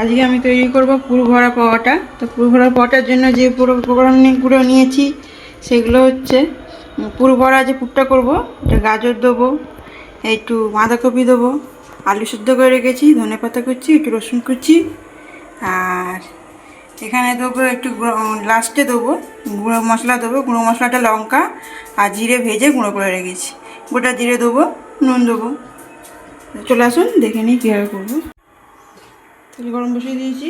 আজকে আমি তৈরি করব পুর ভরা পাওয়াটা। তো পুর ভরা পাওয়াটার জন্য যে পুরো উপকরণগুলো নিয়েছি, সেগুলো হচ্ছে পুর ভরা যে পুরটা করব, এটা গাজর দেবো, একটু বাঁধাকপি দেবো, আলু সিদ্ধ করে রেখেছি, ধনে পাতা কুচি, একটু রসুন কুচি, আর এখানে দেবো একটু লাস্টে দেবো গুঁড়ো মশলা দেবো, গুঁড়ো মশলাটা লঙ্কা আর জিরে ভেজে গুঁড়ো করে রেখেছি। গোটা জিরে দেবো, নুন দেবো। চলে আসুন, দেখে নিই কীভাবে করব। তেল গরম বসিয়ে দিয়েছি।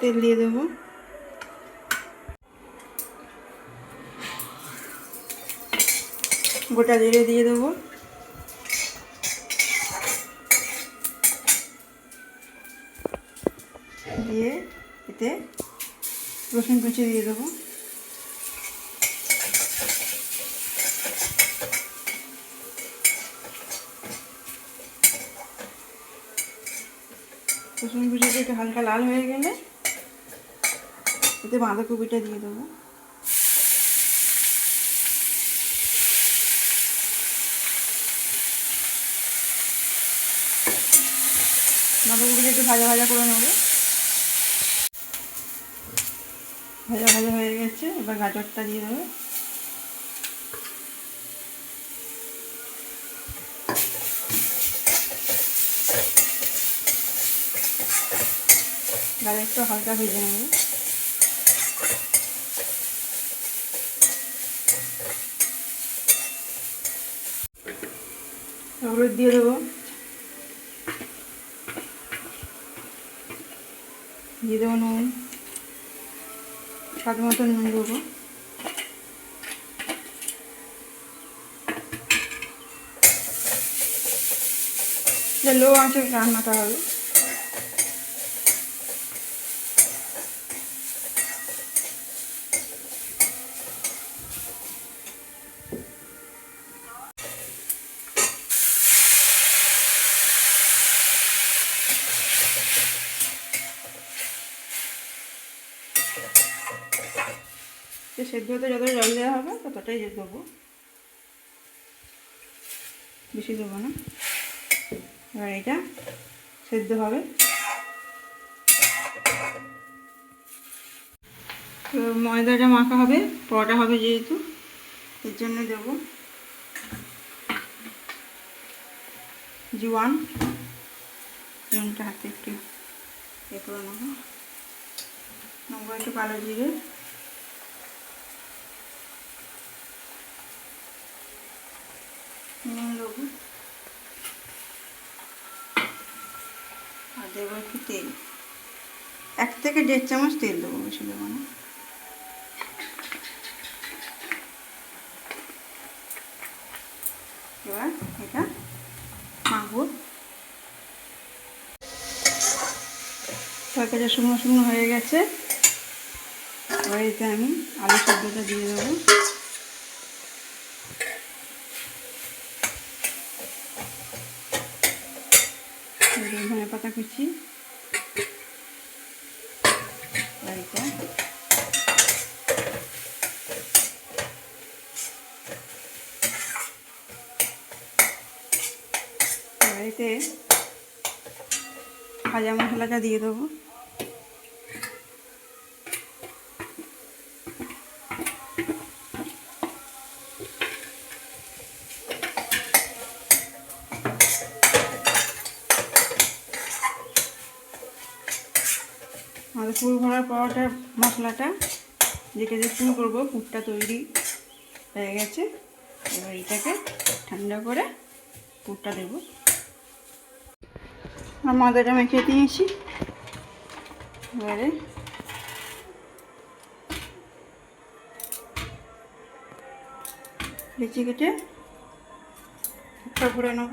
তেল দিয়ে দেবো। গোটা জিরে দিয়ে দেবো। দিয়ে এতে রসুন কুচি দিয়ে দেবো। রসুন কুচিটা একটু হালকা লাল হয়ে গেলে এতে বাঁধাকপিটা দিয়ে দেবো। বাঁধাকপিটা একটু ভাজা ভাজা করে নেব। ভাজা ভাজা হয়ে গেছে, এবার গাজরটা দিয়ে দেবো। গাজরটা হালকা ভেজে নেব। হলুদ দিয়ে দেবো। দিয়ে দেবো নুন। স্বাদ মতো নুন দেবো। লো আঁচে রান্নাটা হবে। তো সেদ্ধ হতে যতটা জল দেওয়া হবে, ততটাই দেবো বেশি দেবো না। এবার এটা সেদ্ধ হবে। তো ময়দাটা মাখা হবে, পরোটা হবে যেহেতু, এর জন্য দেবো জোয়ান। জোয়ানটা হাতে একটু এ করে নেব। নেব একটু কালো জিরে নুন দেবো আর দেবো একটু তেল। এক থেকে দেড় চামচ তেল দেবো বেশি দেবো না। এবার এটা মাখবো। তরকারিটা শুকনো শুকনো হয়ে গেছে। এবার আমি আলু সেদ্ধটা দিয়ে দেবো ধনে পাতা কুচি আর এটা এবার ভাজা মশলাটা দিয়ে দেবো। আমাদের ফুল ভরার পরোটার মশলাটা যেটা দিয়ে শুরু করব, পুরটা তৈরি হয়ে গেছে। এবার এটাকে ঠান্ডা করে পুরটা দেবো। আর ময়দাটা মেখে দিয়েছি এবারে লিচি কেটে করে নেব।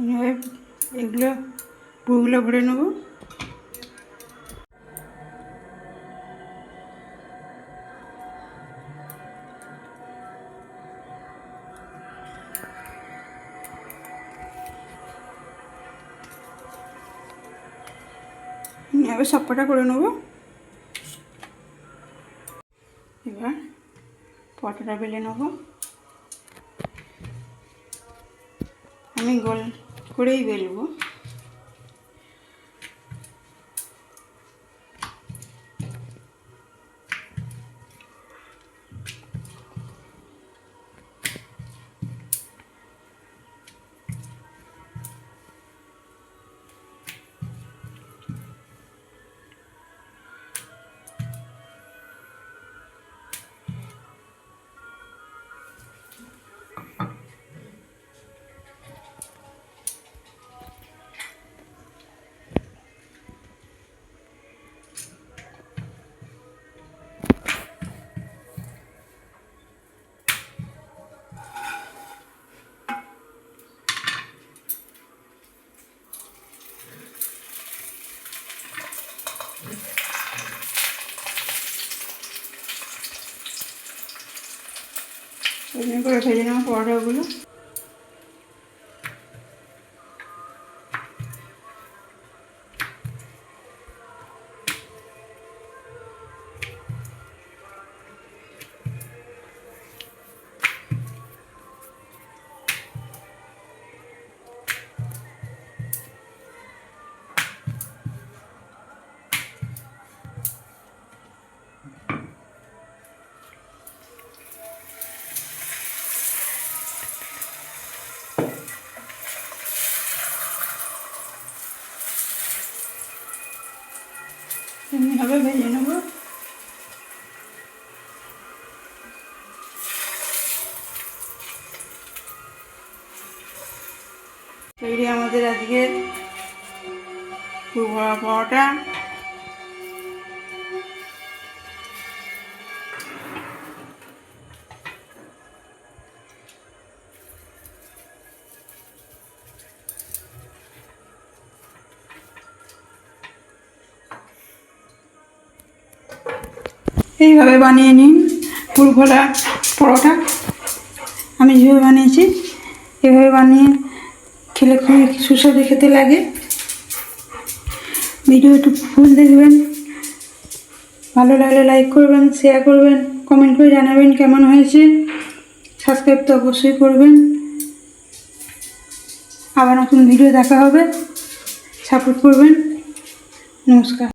এগুলো পুরগুলো ভরে নেব। এবার সবকটা করে নেব। এবার পটাটা বেলে নেব। আমি গোল করেই বেলবো করে ভেজে নেব পরোটাগুলো। এমনিভাবে ভেজে নেব। তৈরি আমাদের আজকে খুব পরোটা। এইভাবে বানিয়ে নিন, ফুল ভোলা পরোটা। আমি যেভাবে বানিয়েছি, এভাবে বানিয়ে খেলে খুবই সুস্বাদু খেতে লাগে। ভিডিও একটু ফুল দেখবেন, ভালো লাগলে লাইক করবেন শেয়ার করবেন কমেন্ট করে জানাবেন কেমন হয়েছে। সাবস্ক্রাইব তো অবশ্যই করবেন। আবার নতুন ভিডিও দেখা হবে সাপোর্ট করবেন। নমস্কার।